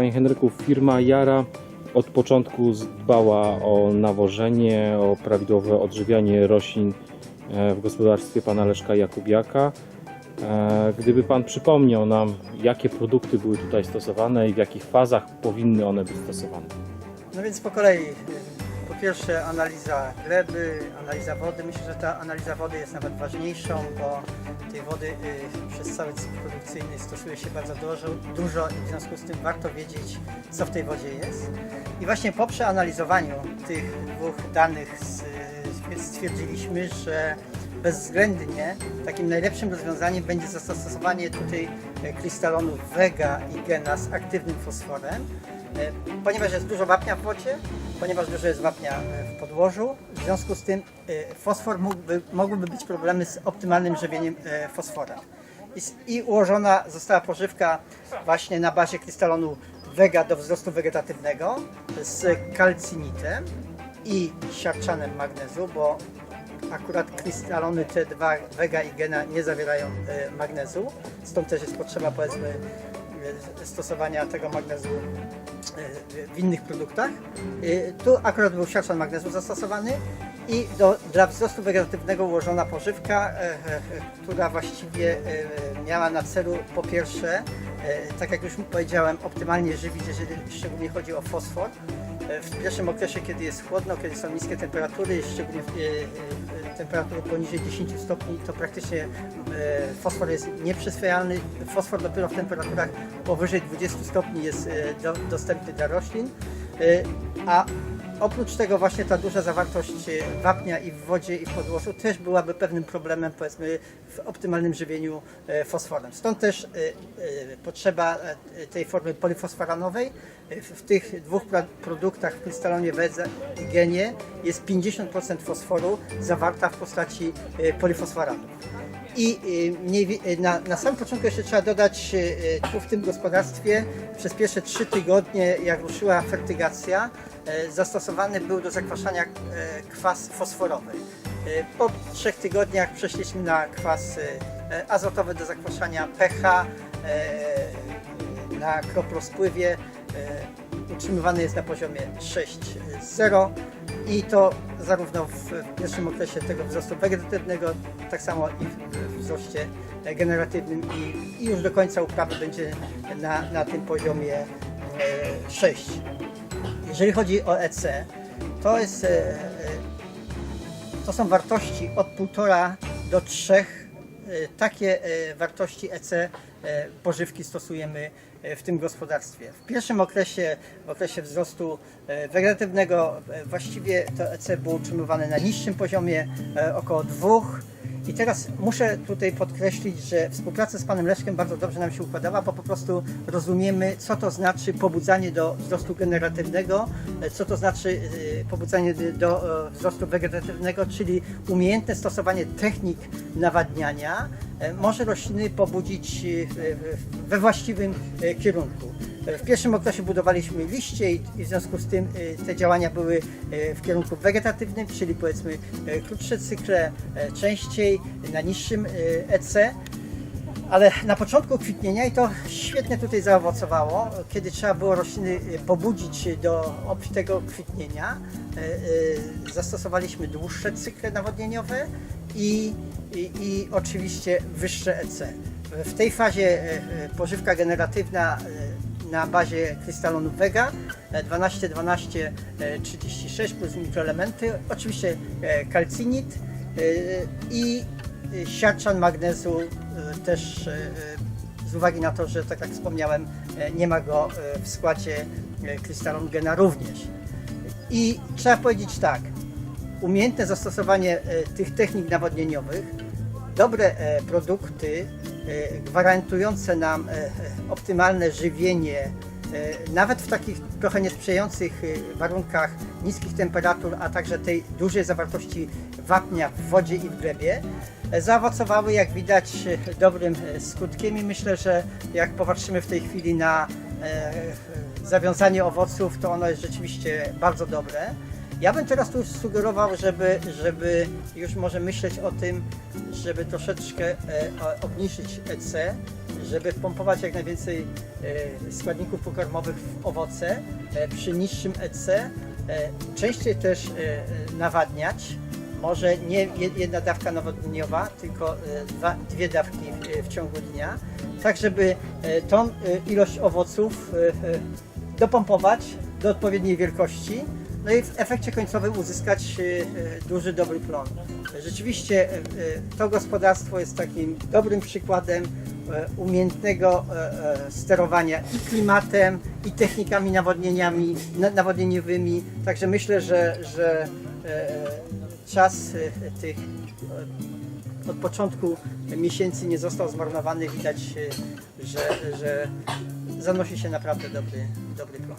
Panie Henryku, firma Jara od początku dbała o nawożenie, o prawidłowe odżywianie roślin e, w gospodarstwie pana Leszka Jakubiaka. E, Gdyby pan przypomniał nam, jakie produkty były tutaj stosowane i w jakich fazach powinny one być stosowane. No więc po kolei. Po pierwsze analiza gleby, analiza wody. Myślę, że ta analiza wody jest nawet ważniejszą, bo tej wody y, przez cały cykl produkcyjny stosuje się bardzo dużo, dużo i w związku z tym warto wiedzieć, co w tej wodzie jest. I właśnie po przeanalizowaniu tych dwóch danych s- stwierdziliśmy, że bezwzględnie takim najlepszym rozwiązaniem będzie zastosowanie tutaj e, krystalonu Vega i Gena z aktywnym fosforem, E, ponieważ jest dużo wapnia w wodzie, ponieważ dużo jest wapnia e, w podłożu, w związku z tym e, fosfor mógłby, mogłyby być problemy z optymalnym żywieniem e, fosfora. I, I ułożona została pożywka właśnie na bazie krystalonu Vega do wzrostu wegetatywnego z kalcinitem i siarczanem magnezu, bo akurat krystalony T2 Vega i Gena nie zawierają magnezu, stąd też jest potrzeba powiedzmy stosowania tego magnezu w innych produktach. E, Tu akurat był siarczan magnezu zastosowany i do, dla wzrostu wegetatywnego ułożona pożywka, e, e, e, która właściwie miała na celu po pierwsze, tak jak już powiedziałem, optymalnie żywić, jeżeli szczególnie chodzi o fosfor. W pierwszym okresie, kiedy jest chłodno, kiedy są niskie temperatury, szczególnie e, temperatury poniżej 10 stopni, to praktycznie e, fosfor jest nieprzyswajalny. Fosfor dopiero w temperaturach powyżej 20 stopni jest e, do, dostępny dla roślin. E, A oprócz tego właśnie ta duża zawartość e, wapnia i w wodzie i w podłożu też byłaby pewnym problemem powiedzmy w optymalnym żywieniu e, fosforem. Stąd też e, potrzeba tej formy polifosforanowej. W, tych dwóch produktach w krystalonie Wedze i Genie jest 50% fosforu zawarta w postaci polifosforanów. I y, y, na, na samym początku jeszcze trzeba dodać, y, tu w tym gospodarstwie przez pierwsze trzy tygodnie, jak ruszyła fertygacja, zastosowany był do zakwaszania kwas fosforowy. Po trzech tygodniach przeszliśmy na kwas azotowy do zakwaszania pH, na kroplozpływie y, utrzymywany jest na poziomie 6,0 i to zarówno w, pierwszym okresie tego wzrostu wegetatywnego, tak samo i w, wzroście generatywnym i, już do końca uprawy będzie na, na tym poziomie e, 6. Jeżeli chodzi o EC, to jest e, e, to są wartości od 1,5 do 3. E, Takie e, wartości EC e, pożywki stosujemy e, w tym gospodarstwie. W pierwszym okresie, w okresie wzrostu e, wegetatywnego, e, właściwie to EC było utrzymywane na niższym poziomie, e, około 2. I teraz muszę tutaj podkreślić, że współpraca z panem Leszkiem bardzo dobrze nam się układała, bo po prostu rozumiemy, co to znaczy pobudzanie do wzrostu generatywnego, co to znaczy e, pobudzanie do- e, wzrostu wegetatywnego, czyli umiejętne stosowanie technik nawadniania e, może rośliny pobudzić w- we właściwym e, kierunku. E, W pierwszym okresie budowaliśmy liście i, w związku z tym e, te działania były e, w kierunku wegetatywnym, czyli powiedzmy krótsze cykle, częściej na niższym EC. Ale na początku kwitnienia i to świetnie tutaj zaowocowało, kiedy trzeba było rośliny pobudzić do obfitego kwitnienia, zastosowaliśmy dłuższe cykle nawodnieniowe i, i, i oczywiście wyższe EC. W tej fazie pożywka generatywna na bazie krystalonu Vega e, 12, 12, e, 36 plus mikroelementy, oczywiście e, kalcinit e, i e, siarczan magnezu e, też e, e, z uwagi na to, że tak jak wspomniałem, e, nie ma go e, w składzie e, krystalonu Gena również. I trzeba powiedzieć tak, umiejętne zastosowanie e, tych technik nawodnieniowych, dobre e, produkty e, gwarantujące nam e, optymalne żywienie, nawet w takich trochę niesprzyjających warunkach niskich temperatur, a także tej dużej zawartości wapnia w wodzie i w glebie, zaowocowały jak widać dobrym skutkiem i myślę, że jak popatrzymy w tej chwili na zawiązanie owoców, to ono jest rzeczywiście bardzo dobre. Ja bym teraz tu sugerował, żeby, żeby już może myśleć o tym, żeby troszeczkę e, obniżyć EC, żeby wpompować jak najwięcej e, składników pokarmowych w owoce e, przy niższym EC, e, częściej też e, nawadniać, może nie je- jedna dawka nawodnieniowa, tylko e, dwa, dwie dawki w, e, w ciągu dnia, tak żeby e, tą ilość owoców dopompować do odpowiedniej wielkości, no i w efekcie końcowym uzyskać e, e, duży, dobry plon. Rzeczywiście e, to gospodarstwo jest takim dobrym przykładem umiejętnego sterowania i klimatem, i technikami nawodnieniami, na- nawodnieniowymi. Także myślę, że, że czas tych od początku miesięcy nie został zmarnowany. Widać, że, że zanosi się naprawdę dobry, dobry plon.